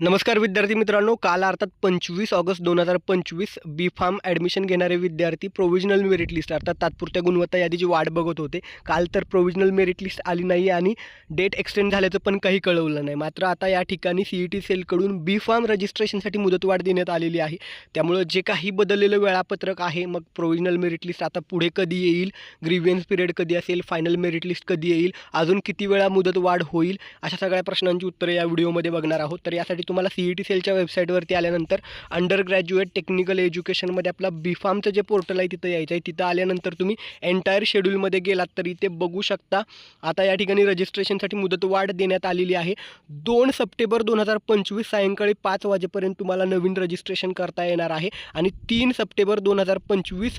नमस्कार विद्यार्थी मित्रांनो काल अर्थात पंचवीस ऑगस्ट दोन हजार पंचवीस बी फार्म ॲडमिशन घेणारे विद्यार्थी प्रोव्हिजनल मेरिट लिस्ट अर्थात तात्पुरत्या गुणवत्ता यादीची वाट बघत होते. काल तर प्रोव्हिजनल मेरिट लिस्ट आली नाही आणि डेट एक्सटेंड झाल्याचं पण काही कळवलं नाही. मात्र आता या ठिकाणी सी ई टी सेलकडून बी फार्म रजिस्ट्रेशनसाठी मुदतवाढ देण्यात आलेली आहे. त्यामुळं जे काही बदललेलं वेळापत्रक आहे मग प्रोव्हिजनल मेरिट लिस्ट आता पुढे कधी येईल? ग्रीवियन्स पिरियड कधी असेल? फायनल मेरिट लिस्ट कधी येईल? अजून किती वेळा मुदतवाढ होईल? अशा सगळ्या प्रश्नांची उत्तरे या व्हिडिओमध्ये बघणार आहोत. तर यासाठी तुम्हाला सी ई टी सेलच्या वेबसाईटवरती आल्यानंतर अंडर ग्रॅज्युएट टेक्निकल एज्युकेशनमध्ये आपला बी फार्मचं जे पोर्टल आहे तिथं यायचं आहे. तिथं आल्यानंतर तुम्ही एंटायर शेड्यूलमध्ये गेलात तर इथे बघू शकता. आता या ठिकाणी रजिस्ट्रेशनसाठी मुदतवाढ देण्यात आलेली आहे. दोन सप्टेंबर दोन हजार पंचवीस सायंकाळी पाच वाजेपर्यंत तुम्हाला नवीन रजिस्ट्रेशन करता येणार आहे. आणि तीन सप्टेंबर दोन हजार पंचवीस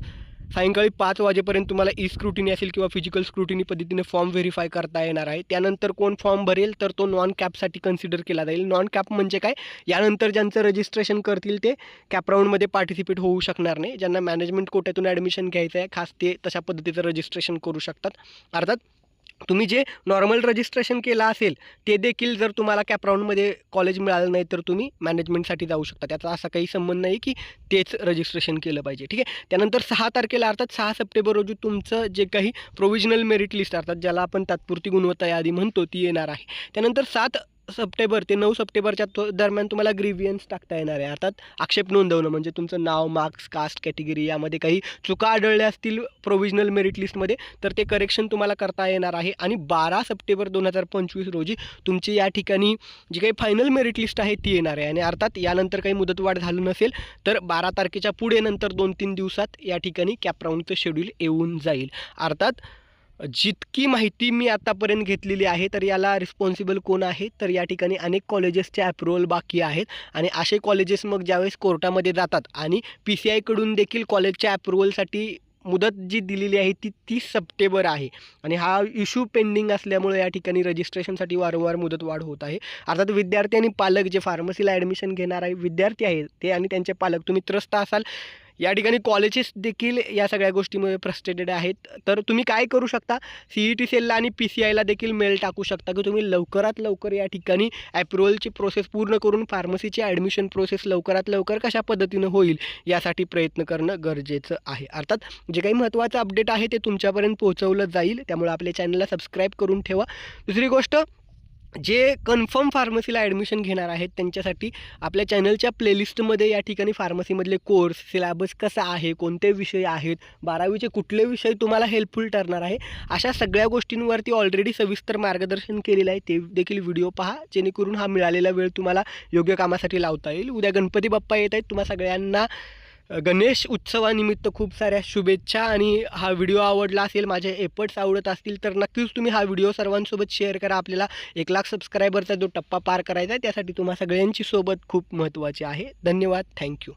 सायंकाळी पाच वाजेपर्यंत तुम्हाला e ई स्क्रुटिनी असेल किंवा फिजिकल स्क्रुटिनी पद्धतीने फॉर्म व्हेरीफाय करता येणार आहे. त्यानंतर कोण फॉर्म भरेल तर तो नॉन कॅपसाठी कन्सिडर केला जाईल. नॉन कॅप म्हणजे काय? यानंतर ज्यांचं रजिस्ट्रेशन करतील ते कॅप राऊंडमध्ये पार्टिसिपेट होऊ शकणार नाही. ज्यांना मॅनेजमेंट कोट्यातून ॲडमिशन घ्यायचं आहे खास ते तशा पद्धतीचं रजिस्ट्रेशन करू शकतात. अर्थात तुम्ही जे नॉर्मल रजिस्ट्रेशन केलं असेल ते देखील जर तुम्हाला कॅपराऊंडमध्ये कॉलेज मिळालं नाही तर तुम्ही मॅनेजमेंटसाठी जाऊ शकता. त्याचा असा काही संबंध नाही की तेच रजिस्ट्रेशन केलं पाहिजे ठीक आहे? त्यानंतर सहा तारखेला अर्थात सहा सप्टेंबर रोजी तुमचं जे काही प्रोव्हिजनल मेरिट लिस्ट अर्थात ज्याला आपण तात्पुरती गुणवत्ता यादी म्हणतो ती येणार आहे. त्यानंतर सात सप्टेंबर ते नऊ सप्टेंबरच्या तो दरम्यान तुम्हाला ग्रीवियन्स टाकता येणार आहे. अर्थात आक्षेप नोंदवणं म्हणजे तुमचं नाव मार्क्स कास्ट कॅटेगरी यामध्ये काही चुका आढळल्या असतील प्रोव्हिजनल मेरिट लिस्टमध्ये तर ते करेक्शन तुम्हाला करता येणार आहे. आणि बारा सप्टेंबर दोन हजार पंचवीस रोजी तुमची या ठिकाणी जी काही फायनल मेरिट लिस्ट आहे ती येणार आहे. आणि अर्थात यानंतर काही मुदतवाढ झाली नसेल तर बारा तारखेच्या पुढे नंतर दोन तीन दिवसात या ठिकाणी कॅपराऊंडचं शेड्यूल येऊन जाईल. अर्थात जितकी माहिती मी आतापर्यंत घेतलेली आहे तर याला रिस्पॉन्सिबल कोण आहे? तर या ठिकाणी अनेक कॉलेजेसचे अप्रुव्हल बाकी आहेत आणि असे कॉलेजेस मग ज्यावेळेस कोर्टामध्ये जातात आणि पी सी आयकडून देखील कॉलेजच्या अप्रुव्हलसाठी मुदत जी दिलेली आहे ती तीस सप्टेंबर आहे. आणि हा इश्यू पेंडिंग असल्यामुळे या ठिकाणी रजिस्ट्रेशनसाठी वारंवार मुदतवाढ होत आहे. अर्थात विद्यार्थी आणि पालक जे फार्मसीला ॲडमिशन घेणार आहे विद्यार्थी आहेत ते आणि त्यांचे पालक. तुम्ही त्रस्त असाल या ठिकाणी कॉलेजेस देखील या सगळ्या गोष्टीमुळे फ्रस्ट्रेटेड आहेत. तर तुम्ही काय करू शकता? सी ई टी सेलला आणि पी सी आयला देखील मेल टाकू शकता की तुम्ही लवकरात लवकर या ठिकाणी ॲप्रुव्हलची प्रोसेस पूर्ण करून फार्मसीची ॲडमिशन प्रोसेस लवकरात लवकर कशा पद्धतीनं होईल यासाठी प्रयत्न करणं गरजेचं आहे. अर्थात जे काही महत्त्वाचं अपडेट आहे ते तुमच्यापर्यंत पोहोचवलं जाईल. त्यामुळे आपल्या चॅनलला सबस्क्राईब करून ठेवा. दुसरी गोष्ट जे कन्फर्म फार्मसीला ॲडमिशन घेणार आहेत त्यांच्यासाठी आपल्या चॅनलच्या प्लेलिस्टमध्ये या ठिकाणी फार्मसीमधले कोर्स सिलॅबस कसा आहे कोणते विषय आहेत बारावीचे कुठले विषय तुम्हाला हेल्पफुल ठरणार आहे अशा सगळ्या गोष्टींवरती ऑलरेडी सविस्तर मार्गदर्शन केलेलं आहे ते देखील व्हिडिओ पहा जेणेकरून हा मिळालेला वेळ तुम्हाला योग्य कामासाठी लावता येईल. उद्या गणपती बाप्पा येत आहेत तुम्हा सगळ्यांना गणेश उत्सवानिमित्त खूप साऱ्या शुभेच्छा आणि हा व्हिडिओ आवडला असेल माझे एफर्ट्स आवडत असतील तर नक्कीच तुम्ही हा व्हिडिओ सर्वांसोबत शेअर करा. आपल्याला एक लाख सबस्क्रायबरचा जो टप्पा पार करायचा आहे त्यासाठी तुम्हा सगळ्यांची सोबत खूप महत्त्वाची आहे. धन्यवाद. थँक्यू.